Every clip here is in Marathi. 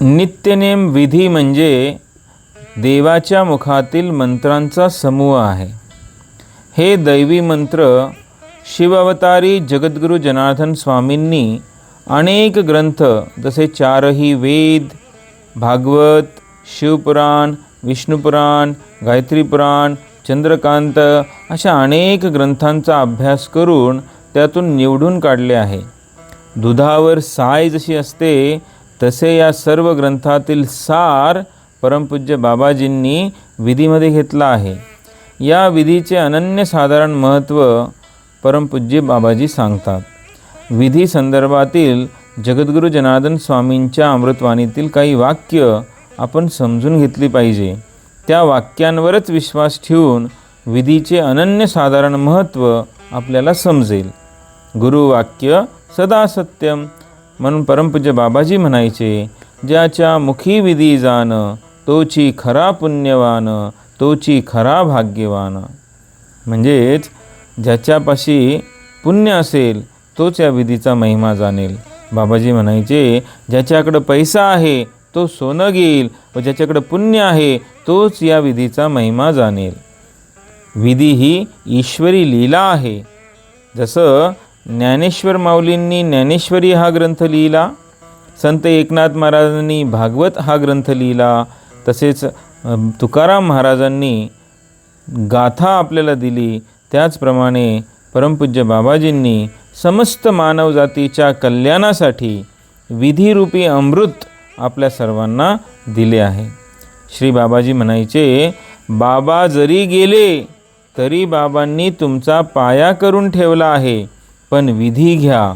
नित्यनेम विधी म्हणजे देवाच्या मुखातील मंत्रांचा समूह आहे. हे दैवी मंत्र शिवावतारी जगद्गुरू जनार्दन स्वामींनी अनेक ग्रंथ जसे चारही वेद भागवत शिवपुराण विष्णुपुराण गायत्रीपुराण चंद्रकांत अशा अनेक ग्रंथांचा अभ्यास करून त्यातून निवडून काढले आहे. दुधावर साय जशी असते तसे या सर्व ग्रंथातील सार परमपूज्य बाबाजींनी विधीमध्ये घेतला आहे. या विधीचे अनन्यसाधारण महत्त्व परमपूज्य बाबाजी सांगतात. विधी संदर्भातील जगद्गुरू जनार्दन स्वामींच्या अमृतवाणीतील काही वाक्य आपण समजून घेतली पाहिजे. त्या वाक्यांवरच विश्वास ठेवून विधीचे अनन्यसाधारण महत्त्व आपल्याला समजेल. गुरुवाक्य सदा सत्यम म्हणून परमपूज्य बाबाजी म्हणायचे ज्याच्या मुखी विधी जाण तोची खरा पुण्यवान तोची खरा भाग्यवान. म्हणजेच ज्याच्यापाशी पुण्य असेल तोच या विधीचा महिमा जाणेल. बाबाजी म्हणायचे ज्याच्याकडं पैसा आहे तो सोनं घेईल व ज्याच्याकडं पुण्य आहे तोच या विधीचा महिमा जाणेल. विधी ही ईश्वरी लीला आहे. जसं ज्ञानेश्वर माऊलींनी ज्ञानेश्वरी हा ग्रंथ लिहिला. संत एकनाथ महाराजांनी भागवत हा ग्रंथ लिहिला. तसेच तुकाराम महाराजांनी गाथा आपल्याला दिली. त्याचप्रमाणे परमपूज्य बाबाजींनी समस्त मानवजातीच्या कल्याणासाठी विधिरूपी अमृत आपल्या सर्वांना दिले आहे. श्री बाबाजी म्हणायचे बाबा जरी गेले तरी बाबांनी तुमचा पाया करून ठेवला आहे. पण विधी घ्या.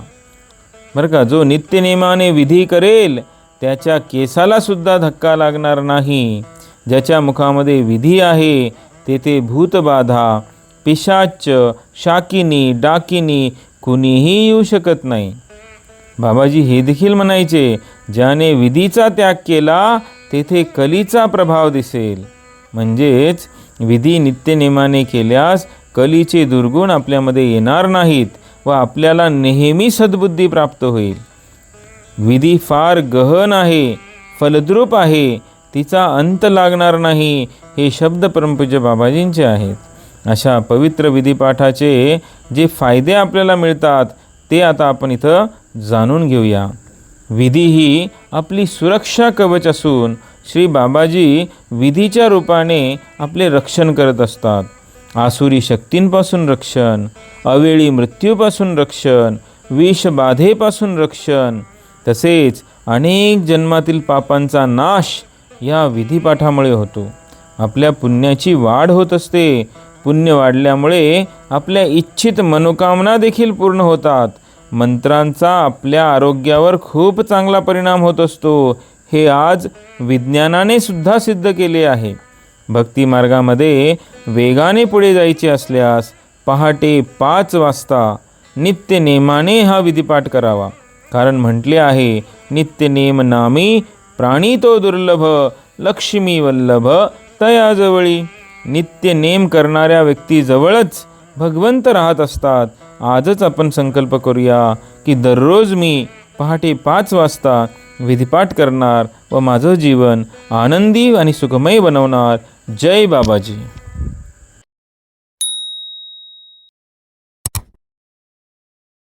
बरं का जो नित्यनेमाने विधी करेल त्याच्या केसालासुद्धा धक्का लागणार नाही. ज्याच्या मुखामध्ये विधी आहे तेथे भूतबाधा पिशाच शाकिनी डाकिनी कुणीही येऊ शकत नाही. बाबाजी हे देखील म्हणायचे ज्याने विधीचा त्याग केला तेथे कलीचा प्रभाव दिसेल. म्हणजेच विधी नित्यनेमाने केल्यास कलीचे दुर्गुण आपल्यामध्ये येणार नाहीत. व आपल्याला नेहमी सद्बुद्धी प्राप्त होईल. विधी फार गहन आहे फलद्रूप आहे तिचा अंत लागणार नाही हे शब्द परमपूज्य बाबाजींचे आहेत. अशा पवित्र विधीपाठाचे जे फायदे आपल्याला मिळतात ते आता आपण इथं जाणून घेऊया. विधी ही आपली सुरक्षा कवच असून श्री बाबाजी विधीच्या रूपाने आपले रक्षण करत असतात. आसुरी शक्तींपासून रक्षण अवेळी मृत्यूपासून रक्षण विषबाधेपासून रक्षण तसेच अनेक जन्मातील पापांचा नाश या विधीपाठामुळे होतो. आपल्या पुण्याची वाढ होत असते. पुण्य वाढल्यामुळे आपल्या इच्छित मनोकामना देखील पूर्ण होतात. मंत्रांचा आपल्या आरोग्यावर खूप चांगला परिणाम होत असतो. हे आज विज्ञानाने सुद्धा सिद्ध केले आहे. भक्ती मार्गामध्ये वेगाने पुढे जायचे असल्यास पहाटे पाच वाजता नित्यनेमाने हा विधिपाठ करावा. कारण म्हटले आहे नित्यनेम नामी प्राणी तो दुर्लभ लक्ष्मी वल्लभ तयाजवळी नित्यनेम करणाऱ्या व्यक्तीजवळच भगवंत राहत असतात. आजच आपण संकल्प करूया की दररोज मी पहाटे पाच वाजता विधिपाठ करणार व माझं जीवन आनंदी आणि सुखमय बनवणार जय बाबाजी